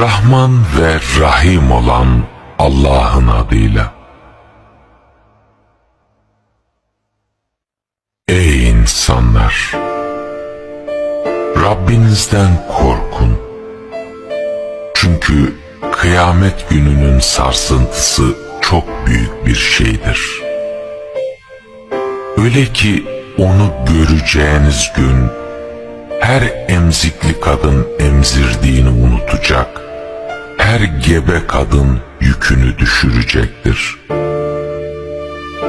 Rahman ve Rahim olan Allah'ın adıyla. Ey insanlar! Rabbinizden korkun. Çünkü kıyamet gününün sarsıntısı çok büyük bir şeydir. Öyle ki onu göreceğiniz gün her emzikli kadın emzirdiğini unutacak, her gebe kadın yükünü düşürecektir.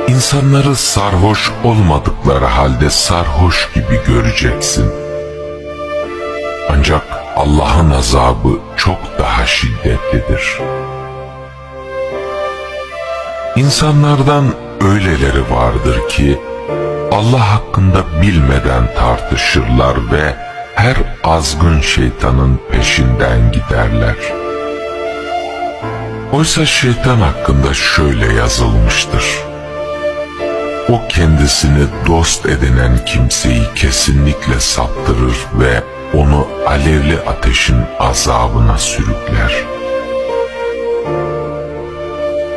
İnsanları sarhoş olmadıkları halde sarhoş gibi göreceksin. Ancak Allah'ın azabı çok daha şiddetlidir. İnsanlardan öyleleri vardır ki Allah hakkında bilmeden tartışırlar ve her azgın şeytanın peşinden giderler. Oysa şeytan hakkında şöyle yazılmıştır. O kendisini dost edinen kimseyi kesinlikle saptırır ve onu alevli ateşin azabına sürükler.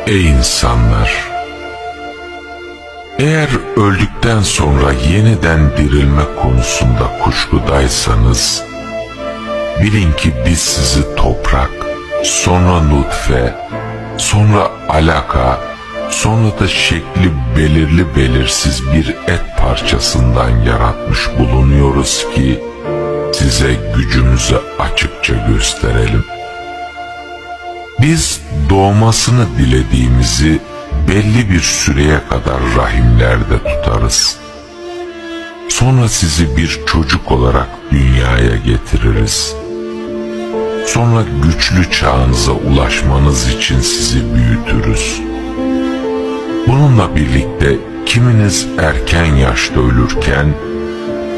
Ey insanlar! Eğer öldükten sonra yeniden dirilme konusunda kuşkudaysanız, bilin ki biz sizi toprak, sonra nutfe, sonra alaka, sonra da şekli belirli belirsiz bir et parçasından yaratmış bulunuyoruz ki, size gücümüzü açıkça gösterelim. Biz doğmasını dilediğimizi belli bir süreye kadar rahimlerde tutarız. Sonra sizi bir çocuk olarak dünyaya getiririz. Sonra güçlü çağınıza ulaşmanız için sizi büyütürüz. Bununla birlikte kiminiz erken yaşta ölürken,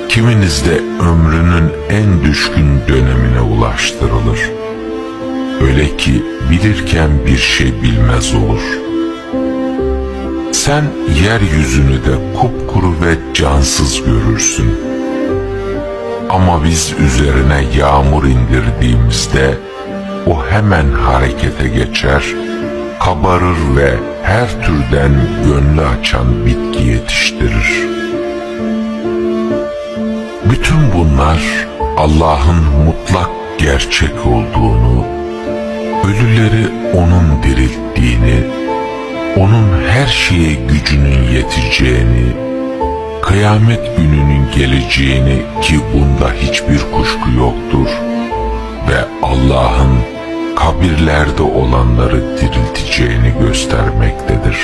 kiminiz de ömrünün en düşkün dönemine ulaştırılır. Öyle ki bilirken bir şey bilmez olur.'' Sen yeryüzünü de kupkuru ve cansız görürsün. Ama biz üzerine yağmur indirdiğimizde o hemen harekete geçer, kabarır ve her türden gönlü açan bitki yetiştirir. Bütün bunlar Allah'ın mutlak gerçek olduğunu, ölüleri O'nun dirilttiğini, onun her şeye gücünün yeteceğini, kıyamet gününün geleceğini ki bunda hiçbir kuşku yoktur ve Allah'ın kabirlerde olanları dirilteceğini göstermektedir.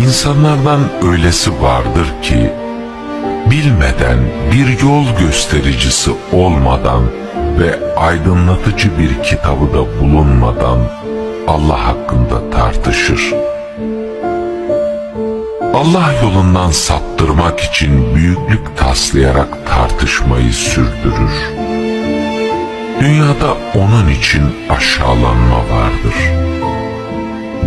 İnsanlardan öylesi vardır ki, bilmeden bir yol göstericisi olmadan ve aydınlatıcı bir kitabı da bulunmadan Allah hakkında tartışır. Allah yolundan saptırmak için büyüklük taslayarak tartışmayı sürdürür. Dünyada onun için aşağılanma vardır.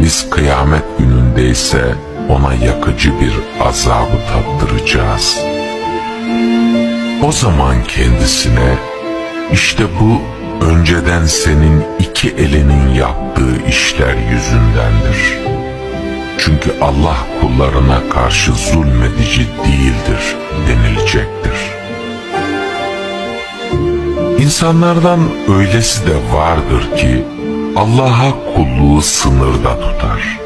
Biz kıyamet gününde ise ona yakıcı bir azabı tattıracağız. O zaman kendisine işte bu önceden senin iki elinin yaptığı işler yüzündendir. Çünkü Allah kullarına karşı zulmedici değildir denilecektir. İnsanlardan öylesi de vardır ki Allah'a kulluğu sınırda tutar.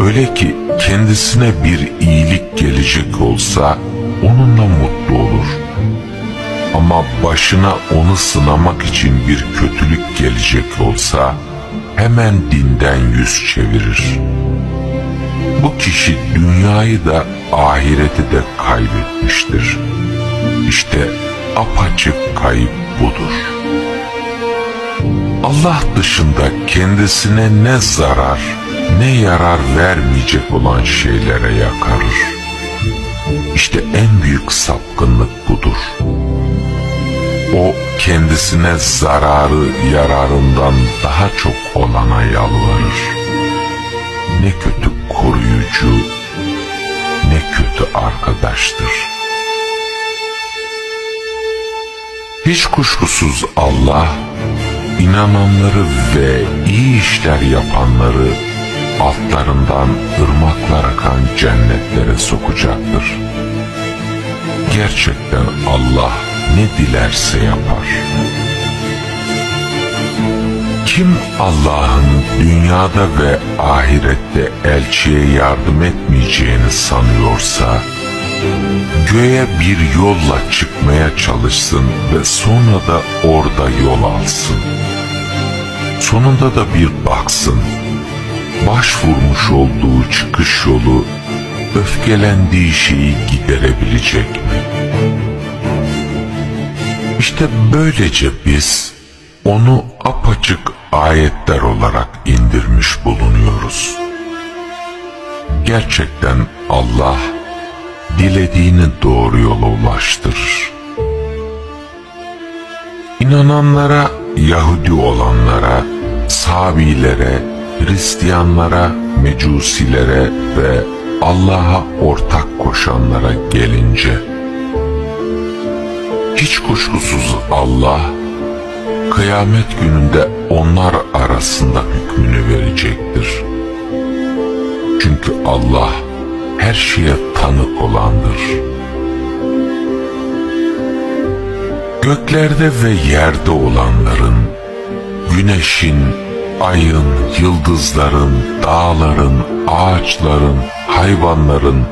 Öyle ki kendisine bir iyilik gelecek olsa onunla mutlu olur.'' Ama başına onu sınamak için bir kötülük gelecek olsa hemen dinden yüz çevirir. Bu kişi dünyayı da ahireti de kaybetmiştir. İşte apaçık kayıp budur. Allah dışında kendisine ne zarar ne yarar vermeyecek olan şeylere yakarır. İşte en büyük sapkınlık budur. O kendisine zararı yararından daha çok olana yalvarır. Ne kötü arkadaştır. Hiç kuşkusuz Allah inananları ve iyi işler yapanları altlarından ırmaklar akan cennetlere sokacaktır. Gerçekten Allah ne dilerse yapar. Kim Allah'ın dünyada ve ahirette elçiye yardım etmeyeceğini sanıyorsa, göğe bir yolla çıkmaya çalışsın ve sonra da orada yol alsın. Sonunda da bir baksın, başvurmuş olduğu çıkış yolu öfkelendiği şeyi giderebilecek mi? İşte böylece biz onu apaçık ayetler olarak indirmiş bulunuyoruz. Gerçekten Allah dilediğini doğru yola ulaştırır. İnananlara, Yahudi olanlara, Sabilere, Hristiyanlara, Mecusilere ve Allah'a ortak koşanlara gelince, hiç kuşkusuz Allah, kıyamet gününde onlar arasında hükmünü verecektir. Çünkü Allah her şeye tanık olandır. Göklerde ve yerde olanların, güneşin, ayın, yıldızların, dağların, ağaçların, hayvanların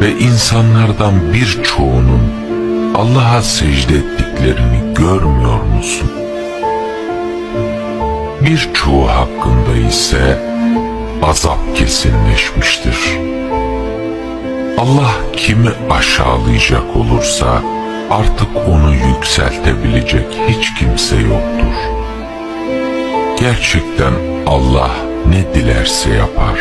ve insanlardan birçoğunun Allah'a secde ettiklerini görmüyor musun? Birçoğu hakkında ise azap kesinleşmiştir. Allah kimi aşağılayacak olursa artık onu yükseltebilecek hiç kimse yoktur. Gerçekten Allah ne dilerse yapar.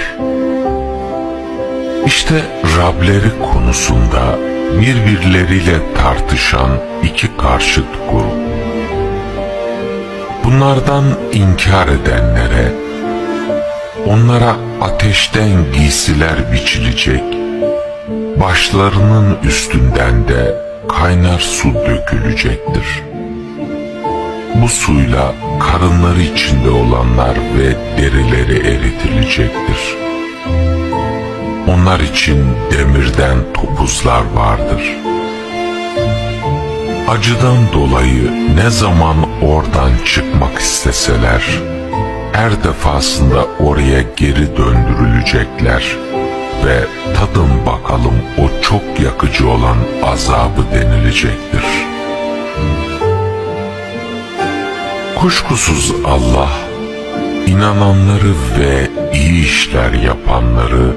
İşte Rableri konusunda birbirleriyle tartışan iki karşıt grup. Bunlardan inkar edenlere, onlara ateşten giysiler biçilecek, başlarının üstünden de kaynar su dökülecektir. Bu suyla karınları içinde olanlar ve derileri eritilecektir. Onlar için demirden topuzlar vardır. Acıdan dolayı ne zaman oradan çıkmak isteseler, her defasında oraya geri döndürülecekler ve tadın bakalım o çok yakıcı olan azabı denilecektir. Kuşkusuz Allah, inananları ve iyi işler yapanları,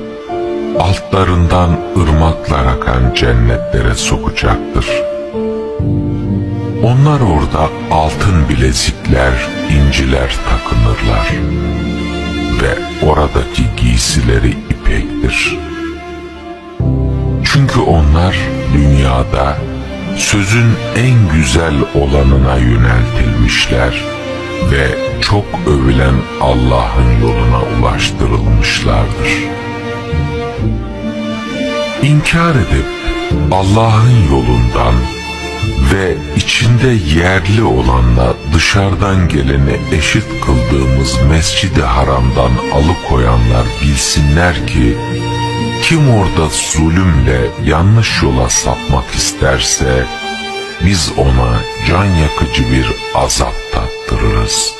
altlarından ırmaklar akan cennetlere sokacaktır. Onlar orada altın bilezikler, inciler takınırlar ve oradaki giysileri ipektir. Çünkü onlar dünyada sözün en güzel olanına yöneltilmişler ve çok övülen Allah'ın yoluna ulaştırılmışlardır. İnkar edip Allah'ın yolundan ve içinde yerli olanla dışarıdan geleni eşit kıldığımız mescidi haramdan alıkoyanlar bilsinler ki kim orada zulümle yanlış yola sapmak isterse biz ona can yakıcı bir azap tattırırız.''